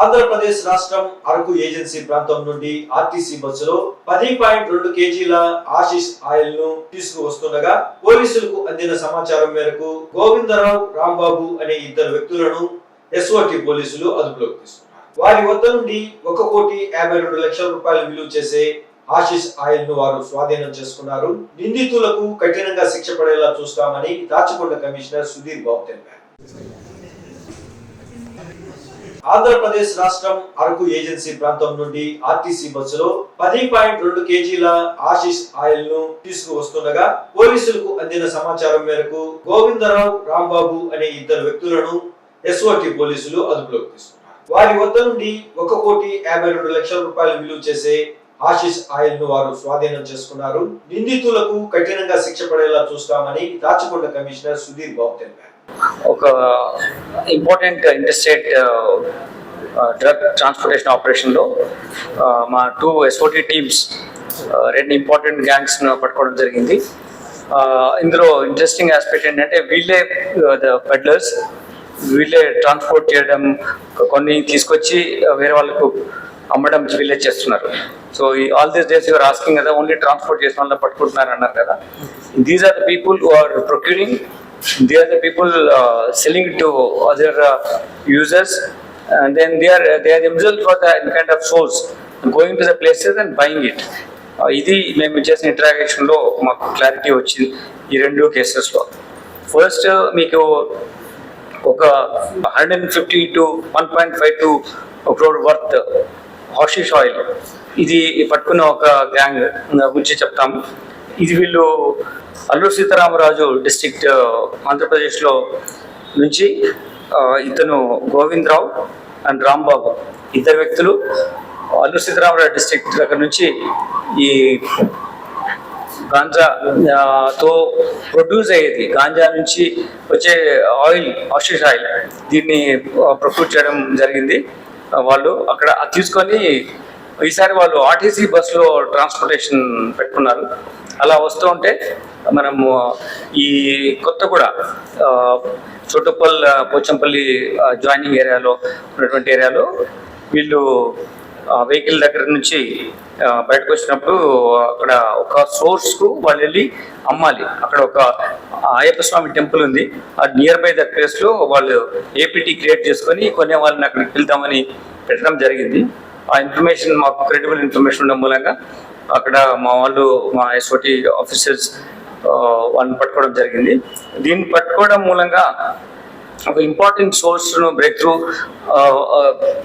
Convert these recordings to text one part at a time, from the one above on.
ఆంధ్రప్రదేశ్ రాష్ట్రం అరకు ఏజెన్సీ ప్రాంతం నుండి ఆర్టీసీ బస్సులో పది పాయింట్ రెండు కేజీల ఆశిష్ ఆయిల్ను తీసుకువస్తుండగా పోలీసులకు అందిన సమాచారం మేరకు గోవిందరావు రాంబాబు అనే ఇద్దరు వ్యక్తులను ఎస్ఓటి పోలీసులు అదుపులోకి తీసుకున్నారు. వారి వద్ద నుండి ఒక కోటి యాభై రెండు లక్షల రూపాయలు విలువ చేసే ఆశిష్ ఆయిల్ను వారు స్వాధీనం చేసుకున్నారు. నిందితులకు కఠినంగా శిక్ష పడేలా చూస్తామని దాచకొండ కమిషనర్ సుధీర్ బాబు తెలిపారు. ఆంధ్రప్రదేశ్ రాష్ట్రం అరకు ఏజెన్సీ ప్రాంతం నుండి ఆర్టీసీ బస్సులో పది పాయింట్ రెండు కేజీల ఆశీష్ ఆయిల్ను తీసుకువస్తుండగా పోలీసులకు అందిన సమాచారం మేరకు గోవిందరావు రాంబాబు అనే ఇద్దరు వ్యక్తులను ఎస్ఓటి పోలీసులు అదుపులోకి తీసుకున్నారు. వారి వద్ద నుండి ఒక కోటి యాభై రెండు లక్షల రూపాయలు విలువ చేసే ఆశీష్ ఆయిల్ను వారు స్వాధీనం చేసుకున్నారు. నిందితులకు కఠినంగా శిక్ష పడేలా చూస్తామని రాచకొండ కమిషనర్ సుధీర్ బాబు తెలిపారు. ఒక ఇంపార్టెంట్ ఇంటర్స్టేట్ డ్రగ్ ట్రాన్స్పోర్టేషన్ ఆపరేషన్లో మా టూ ఎస్ఓటీ టీమ్స్ రెండు ఇంపార్టెంట్ గ్యాంగ్స్ను పట్టుకోవడం జరిగింది. Uh, ఇందులో ఇంట్రెస్టింగ్ ఆస్పెక్ట్ ఏంటంటే వీళ్ళే uh, పెడ్లర్స్ వీళ్ళే ట్రాన్స్పోర్ట్ చేయడం కొన్ని తీసుకొచ్చి uh, వేరే వాళ్ళకు అమ్మడం వీళ్ళే చేస్తున్నారు. So all these days your asking కదా ఓన్లీ ట్రాన్స్పోర్ట్ చేసిన వాళ్ళని పట్టుకుంటున్నారు అన్నారు కదా. These are the people who are procuring they are the people uh, selling to other uh, users and then they are they are themselves for the kind of source going to the places and buying it ఇది మేము చేసిన ఇంటరాక్షన్లో మాకు clarity వచ్చింది ఈ రెండు కేసెస్లో first మీకు ఒక hundred and fifty two one point five two crore worth hashish oil ఇది పట్టుకున్న ఒక గ్యాంగ్ గురించి చెప్తాము ఇది వీళ్ళు అల్లూరు సీతారామరాజు డిస్టిక్ట్ ఆంధ్రప్రదేశ్లో నుంచి ఇతను గోవిందరావు అండ్ రాంబాబు. ఇద్దరు వ్యక్తులు అల్లూరు సీతారామరాజు డిస్ట్రిక్ట్ దగ్గర నుంచి ఈ గాంజాతో ప్రొడ్యూస్ అయ్యేది. గాంజా నుంచి వచ్చే ఆయిల్ ఆషిష్ ఆయిల్ దీన్ని ప్రొక్యూర్ చేయడం జరిగింది. వాళ్ళు అక్కడ తీసుకొని ఈసారి వాళ్ళు ఆర్టీసీ బస్సులో ట్రాన్స్పోర్టేషన్ పెట్టుకున్నారు. అలా వస్తూ ఉంటే మనము ఈ కొత్త కూడా చుట్టుపల్లి పోచంపల్లి జాయినింగ్ ఏరియాలో ఉన్నటువంటి ఏరియాలో వీళ్ళు వెహికల్ దగ్గర నుంచి బయటకు వచ్చినప్పుడు అక్కడ ఒక సోర్స్కు వాళ్ళు వెళ్ళి అమ్మాలి. అక్కడ ఒక అయ్యప్ప స్వామి టెంపుల్ ఉంది. ఆ నియర్ బై ద ప్లేస్లో వాళ్ళు ఏపీటీ క్రియేట్ చేసుకొని కొనే వాళ్ళని అక్కడికి వెళ్దామని పెట్టడం జరిగింది. ఆ ఇన్ఫర్మేషన్ మాకు క్రెడిబుల్ ఇన్ఫర్మేషన్ ఉండడం మూలంగా అక్కడ మా వాళ్ళు మా ఎస్ఓటి ఆఫీసర్స్ వాళ్ళని పట్టుకోవడం జరిగింది. దీన్ని పట్టుకోవడం మూలంగా ఒక ఇంపార్టెంట్ సోర్స్ను బ్రేక్ త్రూ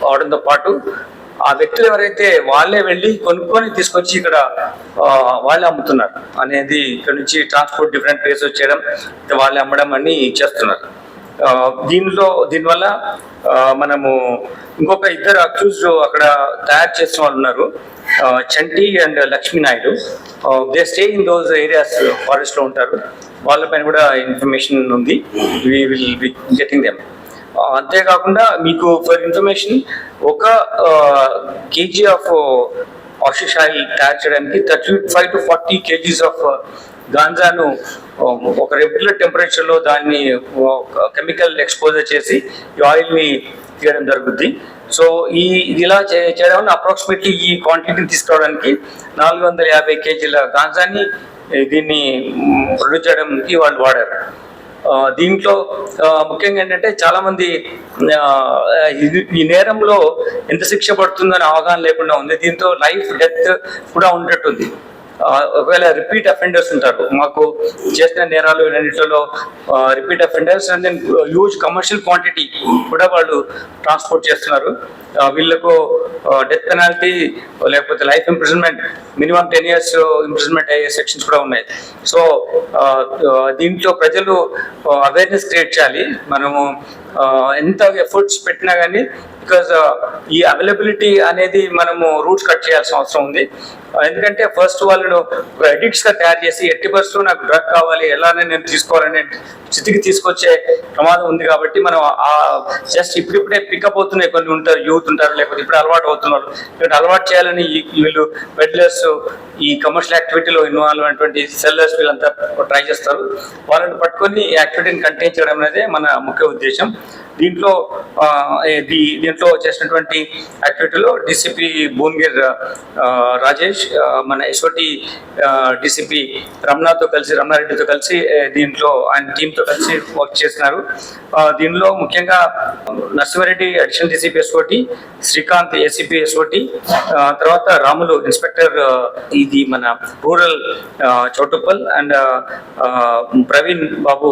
అవడంతో పాటు ఆ వ్యక్తులు ఎవరైతే వాళ్ళే వెళ్ళి కొనుక్కొని తీసుకొచ్చి ఇక్కడ వాళ్ళే అమ్ముతున్నారు. అనేది ఇక్కడ నుంచి ట్రాన్స్పోర్ట్ డిఫరెంట్ ప్లేసెస్ చేయడం వాళ్ళే అమ్మడం అని చేస్తున్నారు. దీనిలో దీనివల్ల మనము ఇంకొక ఇద్దరు అక్యూజ్ అక్కడ తయారు చేసిన వాళ్ళు ఉన్నారు. Chanti and Lakshmi Naidu. They stay in those areas ఫారెస్ట్లో ఉంటారు. వాళ్ళపైన కూడా ఇన్ఫర్మేషన్ ఉంది. We will be getting them అంతేకాకుండా మీకు ఫర్ ఇన్ఫర్మేషన్ ఒక కేజీ ఆఫ్ ఆషిష్ ఆయిల్ తయారు చేయడానికి thirty five to forty KGs of గాంజాను ఒక రెగ్యులర్ టెంపరేచర్లో దాన్ని కెమికల్ ఎక్స్పోజర్ చేసి ఈ ఆయిల్ని తీయడం జరుగుద్ది. సో ఈ ఇలా చేయడం వల్ల అప్రాక్సిమేట్లీ ఈ క్వాంటిటీని తీసుకురావడానికి నాలుగు వందల యాభై కేజీల గాంజాన్ని దీన్ని ప్రొడ్యూస్ చేయడానికి వాళ్ళు వాడారు. దీంట్లో ముఖ్యంగా ఏంటంటే చాలామంది ఇది- ఈ నేరంలో ఎంత శిక్ష పడుతుందని అవగాహన లేకుండా ఉంది. దీంతో లైఫ్ డెత్ కూడా ఉండేట్టుంది ఒకవేళ రిపీట్ అఫెండర్స్ ఉంటారు మాకు చేసిన నేరాలు రెండింటిలో repeat offenders and then huge commercial quantity కూడా వాళ్ళు ట్రాన్స్పోర్ట్ చేస్తున్నారు. వీళ్ళకు డెత్ పెనాల్టీ లేకపోతే life imprisonment minimum ten years imprisonment అయ్యే సెక్షన్స్ కూడా ఉన్నాయి. సో దీంట్లో ప్రజలు అవేర్నెస్ క్రియేట్ చేయాలి. మనము ఎంత ఎఫర్ట్స్ పెట్టినా కానీ బికాజ్ ఈ అవైలబిలిటీ అనేది మనము రూట్స్ కట్ చేయాల్సిన అవసరం ఉంది. ఎందుకంటే ఫస్ట్ వాళ్ళను అడిక్ట్స్గా తయారు చేసి ఎట్టి పరిస్థితులు నాకు డ్రగ్ కావాలి ఎలానే నేను తీసుకోవాలనే స్థితికి తీసుకొచ్చే ప్రమాదం ఉంది కాబట్టి మనం ఆ జస్ట్ ఇప్పుడిప్పుడే పికప్ అవుతున్నాయి కొన్ని ఉంటారు యూత్ ఉంటారు లేకపోతే ఇప్పుడు అలవాటు అవుతున్నారు. ఇక్కడ అలవాటు చేయాలని వీళ్ళు పెడ్లర్స్ ఈ కమర్షియల్ యాక్టివిటీలో ఇన్వాల్వ్ అయినటువంటి సెల్లర్స్ వీళ్ళంతా ట్రై చేస్తారు. వాళ్ళని పట్టుకొని యాక్టివిటీని కంటైన్ చేయడం అనేది మన ముఖ్య ఉద్దేశం. దీంట్లో దీ- దీంట్లో చేసినటువంటి యాక్టివిటీలో డిసిపి భువనగిర్ రాజేష్ మన ఎస్ఓటి డిసిపి రమణతో కలిసి రమణారెడ్డితో కలిసి దీంట్లో ఆయన టీంతో కలిసి వర్క్ చేస్తున్నారు. దీనిలో ముఖ్యంగా Narasimha Reddy additional DCP SOT Srikanth ACP SOT తర్వాత రాములు ఇన్స్పెక్టర్ ఇది మన rural Choutuppal and Praveen Babu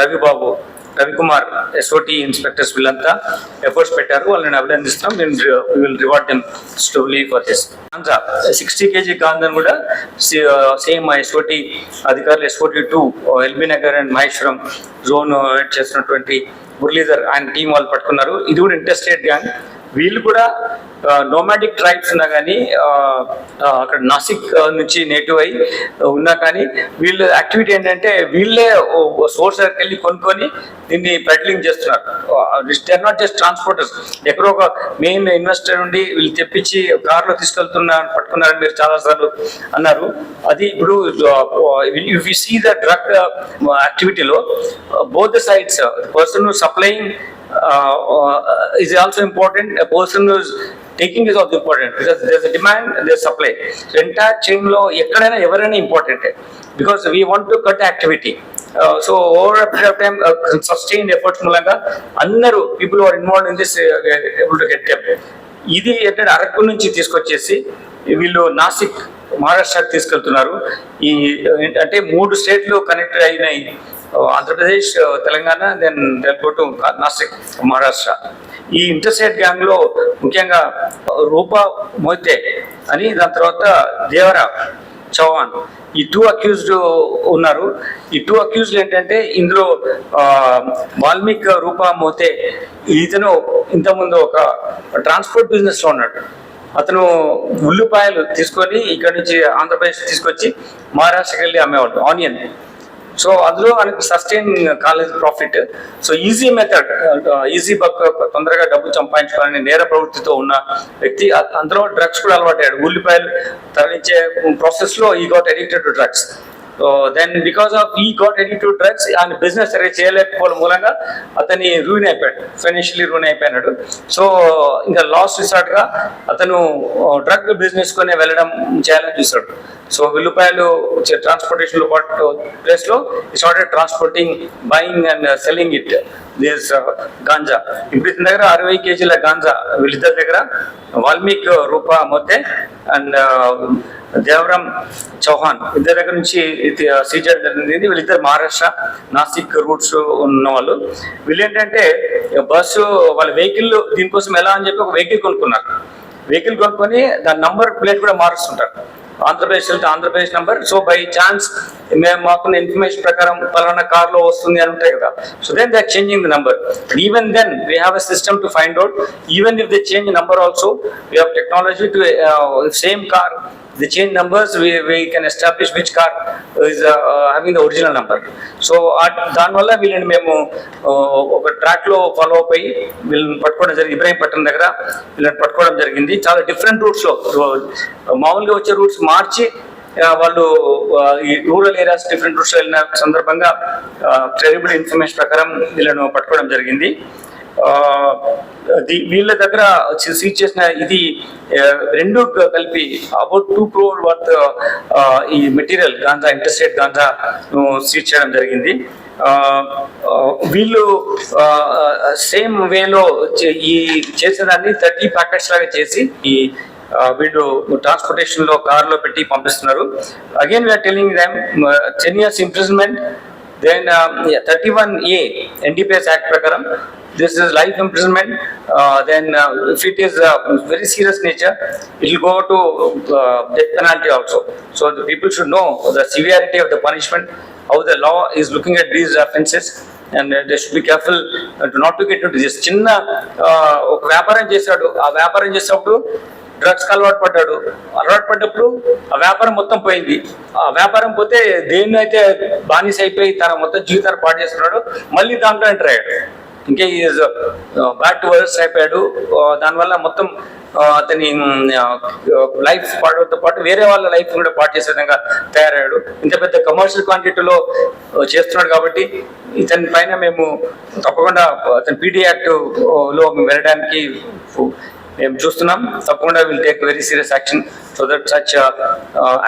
Ravi Babu Ravikumar SOT inspectors వీళ్ళంతా ఎఫర్ట్స్ పెట్టారు. వాళ్ళని అభినందిస్తాం will reward them స్టోలీ for this ganja sixty KG గాంజాను కూడా సేమ్ ఎస్ఓటి అధికారులు SOT two LB Nagar and Maheshwaram zone చేస్తున్నటువంటి మురళీధర్ ఆయన టీం వాళ్ళు పట్టుకున్నారు. ఇది కూడా ఇంట్రెస్టెడ్ గ్యాంగ్ వీళ్ళు కూడా నోమాటిక్ ట్రైబ్స్ ఉన్నా కానీ అక్కడ నాసిక్ నుంచి నేటివ్ అయి ఉన్నా కానీ వీళ్ళ యాక్టివిటీ ఏంటంటే వీళ్ళే సోర్స్ దగ్గరికి వెళ్ళి కొనుక్కొని దీన్ని పెడ్లింగ్ చేస్తున్నారు. దే నాట్ జస్ట్ ట్రాన్స్పోర్టర్స్ ఎక్కడో ఒక మెయిన్ ఇన్వెస్టర్ నుండి వీళ్ళు తెప్పించి కార్లో తీసుకెళ్తున్నారు పట్టుకున్నారని మీరు చాలా సార్లు అన్నారు. అది ఇప్పుడు if you see the drug యాక్టివిటీలో both the sides person supplying is also important person taking A of important because demand also supply because there's a low ఎక్కడైనా ఎవరైనా important because we want to cut activity so over period of time sustain efforts మూలంగా అందరూ people are involve in this able to get ఇది ఏంటంటే అరకు నుంచి తీసుకొచ్చేసి వీళ్ళు నాసిక్ మహారాష్ట్రకి తీసుకెళ్తున్నారు. ఈ అంటే మూడు స్టేట్లు కనెక్ట్ అయినాయి. Uh, Andhra Pradesh uh, Telangana then go to Nashik Maharashtra ఈ ఇంటర్స్టేట్ గ్యాంగ్లో ముఖ్యంగా రూపా మోతే అని దాని తర్వాత దేవరా చౌహాన్ ఈ టూ అక్యూజ్డ్ ఉన్నారు. ఈ టూ అక్యూజ్డ్ ఏంటంటే ఇందులో వాల్మీక్ రూపా మోతే ఇతను ఇంతకుముందు ఒక ట్రాన్స్పోర్ట్ బిజినెస్లో ఉన్నాడు. అతను ఉల్లిపాయలు తీసుకొని ఇక్కడ నుంచి ఆంధ్రప్రదేశ్ తీసుకొచ్చి మహారాష్ట్రకి వెళ్ళి అమ్మేవాడు ఆనియన్. సో అందులో మనకి sustain college profit so easy method easy buck తొందరగా డబ్బు సంపాదించుకోవాలని నేర ప్రవృత్తితో ఉన్న వ్యక్తి. అందులో డ్రగ్స్ కూడా అలవాటాడు ఉల్లిపాయలు తరలించే ప్రాసెస్లో ఈ got addicted to drugs so then because of ఈ గాట్ ఎడిక్టెడ్ డ్రగ్స్ ఆయన బిజినెస్ సరిగ్గా చేయలేకపోవడం మూలంగా అతని రూయిన్ అయిపోయాడు. ఫైనాన్షియలీ రూయిన్ అయిపోయినాడు. సో ఇంకా లాస్ట్ రిసార్ట్గా అతను uh, డ్రగ్ బిజినెస్ కొనే వెళ్ళడం చేయాలని చూశాడు. సో ఉల్లిపాయలు ట్రాన్స్పోర్టేషన్ ప్లేస్లో started transporting buying and selling it this ganja ఇప్పుడు ఇతని దగ్గర అరవై కేజీల గాంజా వీళ్ళిద్దరి దగ్గర. వాల్మీక్ రూప మొత్తే అండ్ uh, దేవరం చౌహాన్. ఇద్దరి దగ్గర నుంచి uh, సీజ్ జరిగింది. వీళ్ళిద్దరు మహారాష్ట్ర నాసిక్ రూట్స్ ఉన్న వాళ్ళు వీళ్ళు ఏంటంటే బస్సు వాళ్ళ వెహికల్ దీనికోసం ఎలా అని చెప్పి ఒక వెహికల్ కొనుక్కున్నారు. వెహికల్ కొనుక్కొని దాని నంబర్ ప్లేట్ కూడా మారుస్తుంటారు. ఆంధ్రప్రదేశ్ వెళ్తే Andhra Pradesh number. So by chance మేము మాకున్న ఇన్ఫర్మేషన్ ప్రకారం పలానా కార్లో వస్తుంది అని ఉంటాయి కదా. So then they changing the number even then we have a system to find out even if they change number also we have technology to same car the change numbers we, we can establish which car is uh, uh, having the original number. So దానివల్ల వీళ్ళని మేము ఒక ట్రాక్లో follow up అయ్యి వీళ్ళని పట్టుకోవడం జరిగింది. ఇబ్రాహీంపట్నం దగ్గర వీళ్ళని పట్టుకోవడం జరిగింది. చాలా డిఫరెంట్ రూట్స్లో మామూలుగా వచ్చే రూట్స్ మార్చి వాళ్ళు ఈ రూరల్ ఏరియాస్ డిఫరెంట్ రూట్స్ వెళ్ళిన సందర్భంగా క్రెడిబుల్ ఇన్ఫర్మేషన్ ప్రకారం వీళ్ళను పట్టుకోవడం జరిగింది. వీళ్ళ దగ్గర సీజ్ చేసిన ఇది రెండు కలిపి అబౌట్ టూ క్రోర్ వర్త్ ఈ material ganja interstate ganja seize చేయడం జరిగింది. వీళ్ళు సేమ్ వేలో ఈ చేసేదాన్ని థర్టీ ప్యాకెట్స్ లాగా చేసి ఈ వీళ్ళు ట్రాన్స్పోర్టేషన్లో కార్లో పెట్టి పంపిస్తున్నారు again we're telling them ten years imprisonment then thirty one A NDPS act ప్రకారం this is life imprisonment uh, then uh, if it is uh, very serious nature it will go to uh, death penalty also so the people should know the severity of the punishment how the law is looking at these offences and uh, they should be careful uh, to not to get into this చిన్న uh, ఒక వ్యాపారం చేశాడు ఆ వ్యాపారం చేసినప్పుడు drugs అలవాటు పడ్డాడు అలవాటు పడ్డప్పుడు ఆ వ్యాపారం మొత్తం పోయింది ఆ వ్యాపారం పోతే దేన్ని అయితే బానిస అయిపోయి తన మొత్తం జీవితాన్ని పాటు చేస్తున్నాడు మళ్ళీ దాంట్లో ఎంటర్ అయ్యాడు ఇంకా ఈజ్ బ్యాట్ టు వర్స్ అయిపోయాడు. Uh, దానివల్ల మొత్తం uh, అతని mm, uh, లైఫ్ పాడుతో పాటు వేరే వాళ్ళ లైఫ్ కూడా పాటు చేసే విధంగా తయారయ్యాడు. ఇంత పెద్ద కమర్షియల్ క్వాంటిటీలో చేస్తున్నాడు కాబట్టి ఇతని పైన మేము తప్పకుండా అతని పీడీ యాక్ట్లో వెళ్ళడానికి మేము చూస్తున్నాం. తప్పకుండా will take very serious action so that such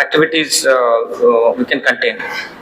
activities we can contain